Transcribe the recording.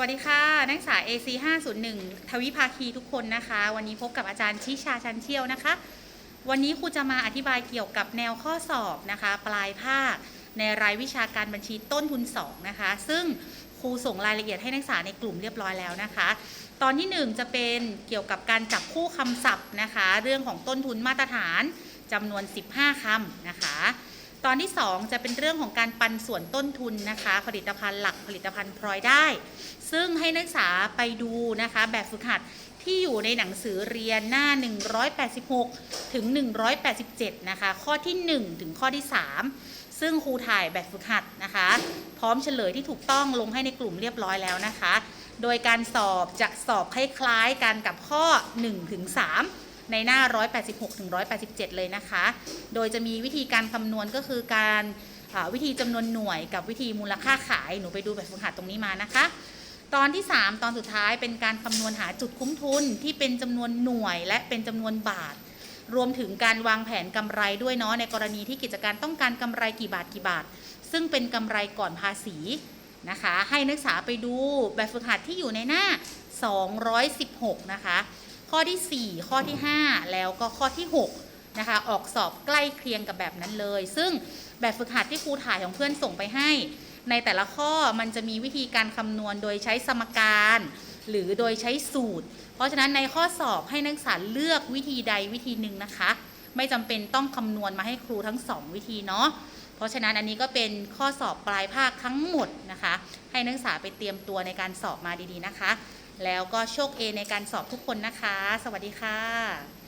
วัสดีค่ะ นักศึกษา AC 501 ทวิภาคีทุกคนนะคะ วันนี้พบกับอาจารย์ชิชาชันเชี่ยวนะคะ วันนี้ครูจะมาอธิบายเกี่ยวกับแนวข้อสอบนะคะ ปลายภาค ในรายวิชาการบัญชีต้นทุน 2 นะคะ ซึ่งครูส่งรายละเอียดให้นักศึกษาในกลุ่มเรียบร้อยแล้วนะคะ ตอนที่ 1 จะเป็นเกี่ยวกับการจับคู่คำศัพท์นะคะ เรื่องของต้นทุนมาตรฐานจำนวน 15คำนะคะ ตอนที่ 2 จะเป็นเรื่องของการปันส่วนต้นทุนนะคะ ผลิตภัณฑ์หลักผลิตภัณฑ์พลอยได้ ซึ่งให้นักศึกษาไปดูนะคะ แบบฝึกหัดที่อยู่ในหนังสือเรียนหน้า 186 ถึง 187 นะคะ ข้อที่ 1 ถึงข้อที่ 3 ซึ่งครูถ่ายแบบฝึกหัดนะคะ พร้อมเฉลยที่ถูกต้องลงให้ในกลุ่มเรียบร้อยแล้วนะคะ โดยการสอบจะสอบคล้ายๆกันกับข้อ 1 ถึง 3 ในหน้า 186ถึง187 เลยนะคะ โดยจะมีวิธีการคำนวณก็คือการวิธีจำนวนหน่วยกับวิธีมูลค่าขาย หนูไปดูแบบฝึกหัดตรงนี้มานะคะ ตอนที่ 3 ตอนสุดท้ายเป็นการคำนวณหาจุดคุ้มทุนที่เป็นจำนวนหน่วยและเป็นจำนวนบาท รวมถึงการวางแผนกำไรด้วยเนาะในกรณีที่กิจการต้องการกำไรกี่บาทกี่บาท ซึ่งเป็นกำไรก่อนภาษีนะคะ ให้นักศึกษาไปดูแบบฝึกหัดที่อยู่ในหน้า 216 นะคะ ข้อที่ 4 ข้อที่ 5 แล้วก็ข้อที่ 6 นะคะ ออกสอบใกล้เคียงกับแบบนั้นเลย ซึ่งแบบฝึกหัดที่ครูถ่ายของเพื่อนส่งไปให้ ในแต่ละข้อมันจะมีวิธีการคำนวณโดยใช้สมการ หรือโดยใช้สูตร เพราะฉะนั้นในข้อสอบให้นักศึกษาเลือกวิธีใดวิธีหนึ่งนะคะ ไม่จำเป็นต้องคำนวณมาให้ครูทั้ง 2 วิธีเนาะเพราะฉะนั้นอันนี้ก็เป็นข้อสอบปลายภาคทั้งหมดนะคะ ให้นักศึกษาไปเตรียมตัวในการสอบมาดีๆนะคะ แล้วก็โชคเอในการสอบทุกคนนะคะ สวัสดีค่ะ